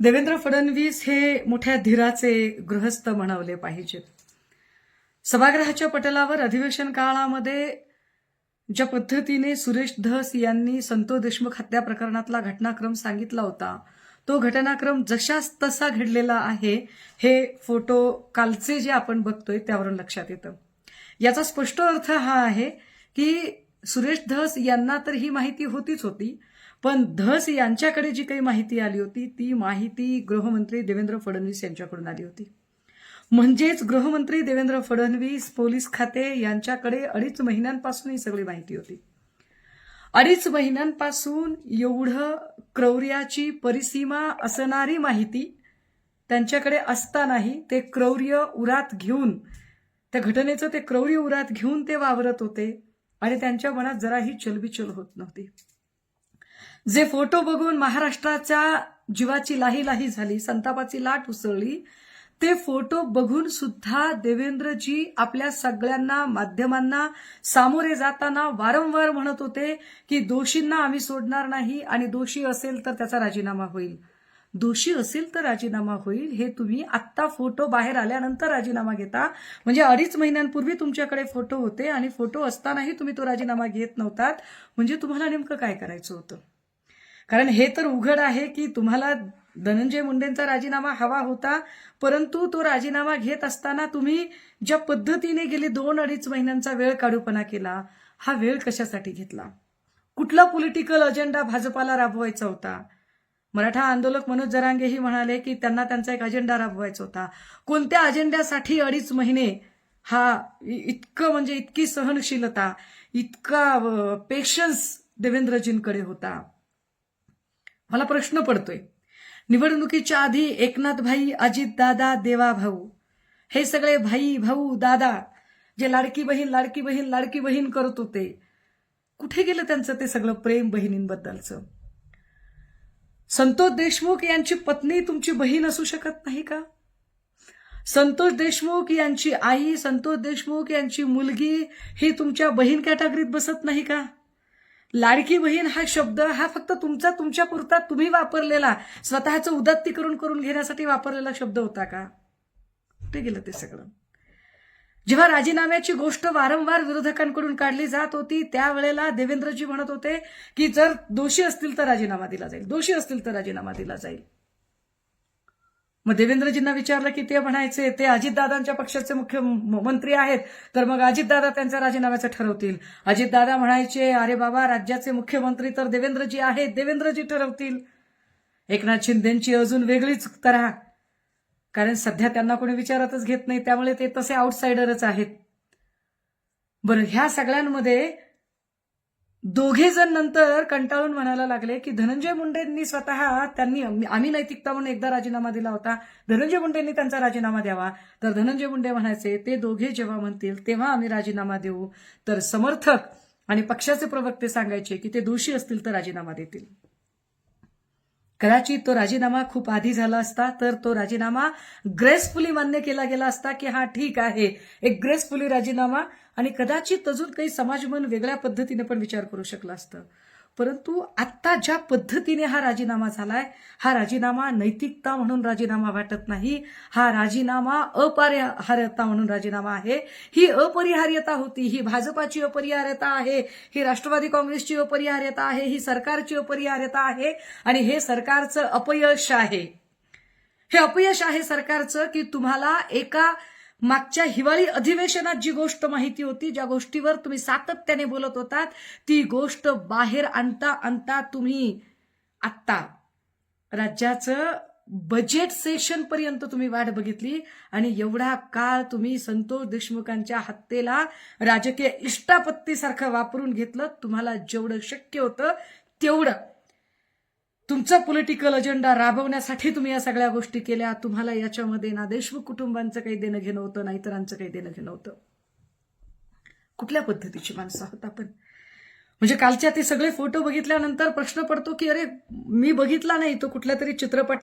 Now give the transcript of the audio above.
देवेंद्र फडणवीस हे मोठ्या धीराचे गृहस्थ म्हणवले पाहिजेत सभागृहाच्या पटलावर अधिवेशन काळामध्ये ज्या पद्धतीने सुरेश धस यांनी संतोष देशमुख हत्या प्रकरणातला घटनाक्रम सांगितला होता तो घटनाक्रम जशाच तसा घडलेला आहे हे फोटो कालचे जे आपण बघतोय त्यावरून लक्षात येतं. याचा स्पष्ट अर्थ हा आहे की सुरेश धस यांना तर ही माहिती होतीच होती पण धस यांच्याकडे जी काही माहिती आली होती ती माहिती गृहमंत्री देवेंद्र फडणवीस यांच्याकडून आली होती. म्हणजेच गृहमंत्री देवेंद्र फडणवीस पोलीस खाते यांच्याकडे अडीच महिन्यांपासून ही सगळी माहिती होती. अडीच महिन्यांपासून एवढं क्रौर्याची परिसीमा असणारी माहिती त्यांच्याकडे असतानाही ते क्रौर्य उरात घेऊन त्या घटनेचं ते क्रौर्य उरात घेऊन ते वावरत होते. आणि त्यांच्या मनात जराही चलबिचल होत नव्हती. जे फोटो बघून महाराष्ट्राच्या जीवाची लाही लाही झाली संतापाची लाट उसळली ते फोटो बघून सुद्धा देवेंद्रजी आपल्या सगळ्यांना माध्यमांना सामोरे जाताना वारंवार म्हणत होते की दोषींना आम्ही सोडणार नाही आणि दोषी असेल तर त्याचा राजीनामा होईल. दोषी असेल तर राजीनामा होईल. हे तुम्ही आत्ता फोटो बाहेर आल्यानंतर राजीनामा घेता. म्हणजे अडीच महिन्यांपूर्वी तुमच्याकडे फोटो होते आणि फोटो असतानाही तुम्ही तो राजीनामा घेत नव्हतात. म्हणजे तुम्हाला नेमकं काय करायचं होतं? कारण हे तर उघड आहे की तुम्हाला धनंजय मुंडेंचा राजीनामा हवा होता परंतु तो राजीनामा घेत असताना तुम्ही ज्या पद्धतीने गेली दोन अडीच महिन्यांचा वेळ काढूपणा केला हा वेळ कशासाठी घेतला? कुठला पॉलिटिकल अजेंडा भाजपाला राबवायचा होता? मराठा आंदोलक मनोज जरांगेही म्हणाले की त्यांना त्यांचा एक अजेंडा राबवायचा होता. कोणत्या अजेंड्यासाठी अडीच महिने हा इतकं म्हणजे इतकी सहनशीलता इतका पेशन्स देवेंद्रजींकडे होता. मला प्रश्न पडतोय. निवडणुकीच्या आधी एकनाथ भाई अजित दादा देवा भाऊ हे सगळे भाई भाऊ दादा जे लाडकी बहीण लाडकी बहीण लाडकी बहीण करत होते कुठे गेलं त्यांचं ते सगळं प्रेम बहिणींबद्दलचं? संतोष देशमुख यांची पत्नी तुमची बहीण असू शकत नाही का? संतोष देशमुख यांची आई संतोष देशमुख यांची मुलगी ही तुमच्या बहीण कॅटेगरीत बसत नाही का? लाडकी बहीण हा शब्द हा फक्त तुमचा तुमच्या पुरता तुम्ही वापरलेला स्वतःचं उदात्तीकरण करून घेण्यासाठी वापरलेला शब्द होता का? कुठे गेलं ते सगळं? जेव्हा राजीनाम्याची गोष्ट वारंवार विरोधकांकडून काढली जात होती त्यावेळेला देवेंद्रजी म्हणत होते की जर दोषी असतील तर राजीनामा दिला जाईल दोषी असतील तर राजीनामा दिला जाईल. मग देवेंद्रजींना विचारलं की ते म्हणायचे ते अजितदादांच्या पक्षाचे मुख्यमंत्री आहेत तर मग अजितदादा त्यांच्या राजीनाम्याचं ठरवतील. अजितदादा म्हणायचे अरे बाबा राज्याचे मुख्यमंत्री तर देवेंद्रजी आहेत देवेंद्रजी ठरवतील. एकनाथ शिंदेची अजून वेगळीच तऱ्हा. कारण सध्या त्यांना कोणी विचारतच घेत नाही त्यामुळे ते तसे आउटसाइडरच आहेत. बरं ह्या सगळ्यांमध्ये दोघे जण नंतर कंटाळून म्हणायला लागले की धनंजय मुंडेंनी स्वतः त्यांनी आम्ही नैतिकता म्हणून एकदा राजीनामा दिला होता धनंजय मुंडेंनी त्यांचा राजीनामा द्यावा. तर धनंजय मुंडे म्हणायचे ते दोघे जेव्हा म्हणतील तेव्हा आम्ही राजीनामा देऊ. तर समर्थक आणि पक्षाचे प्रवक्ते सांगायचे की ते दोषी असतील तर राजीनामा देतील. कदाचित तो राजीनामा खूप आधी झाला असता तर तो राजीनामा ग्रेसफुली मान्य केला गेला असता की हा ठीक आहे एक ग्रेसफुली राजीनामा. आणि कदाचित अजून काही समाजमन वेगळ्या पद्धतीने पण विचार करू शकला असतं. परंतु आत्ता ज्या पद्धतीने हा राजीनामा झालाय हा राजीनामा नैतिकता म्हणून राजीनामा वाटत नाही हा राजीनामा अपरिहार्यता म्हणून राजीनामा आहे ही अपरिहार्यता होती ही भाजपाची अपरिहार्यता आहे ही राष्ट्रवादी काँग्रेसची अपरिहार्यता आहे ही सरकारची अपरिहार्यता आहे आणि हे सरकारचं अपयश आहे. हे अपयश आहे सरकारचं की तुम्हाला एका मागच्या हिवाळी अधिवेशनात जी गोष्ट माहिती होती ज्या गोष्टीवर तुम्ही सातत्याने बोलत होतात ती गोष्ट बाहेर आणता आणता तुम्ही आत्ता राज्याचं बजेट सेशन पर्यंत तुम्ही वाट बघितली आणि एवढा काळ तुम्ही संतोष देशमुखांच्या हत्येला राजकीय इष्टापत्तीसारखं वापरून घेतलं. तुम्हाला जेवढं शक्य होतं तेवढं. तुमचा पॉलिटिकल अजेंडा राबवण्यासाठी तुम्ही या सगळ्या गोष्टी केल्या. तुम्हाला याच्यामध्ये ना देशमुख कुटुंबांचं काही देणं घेणं होतं ना इतरांचं काही देणं घेणं होतं. कुठल्या पद्धतीची माणसं आहोत आपण? म्हणजे कालच्या ते सगळे फोटो बघितल्यानंतर प्रश्न पडतो की अरे मी बघितला नाही तो कुठल्या तरी चित्रपट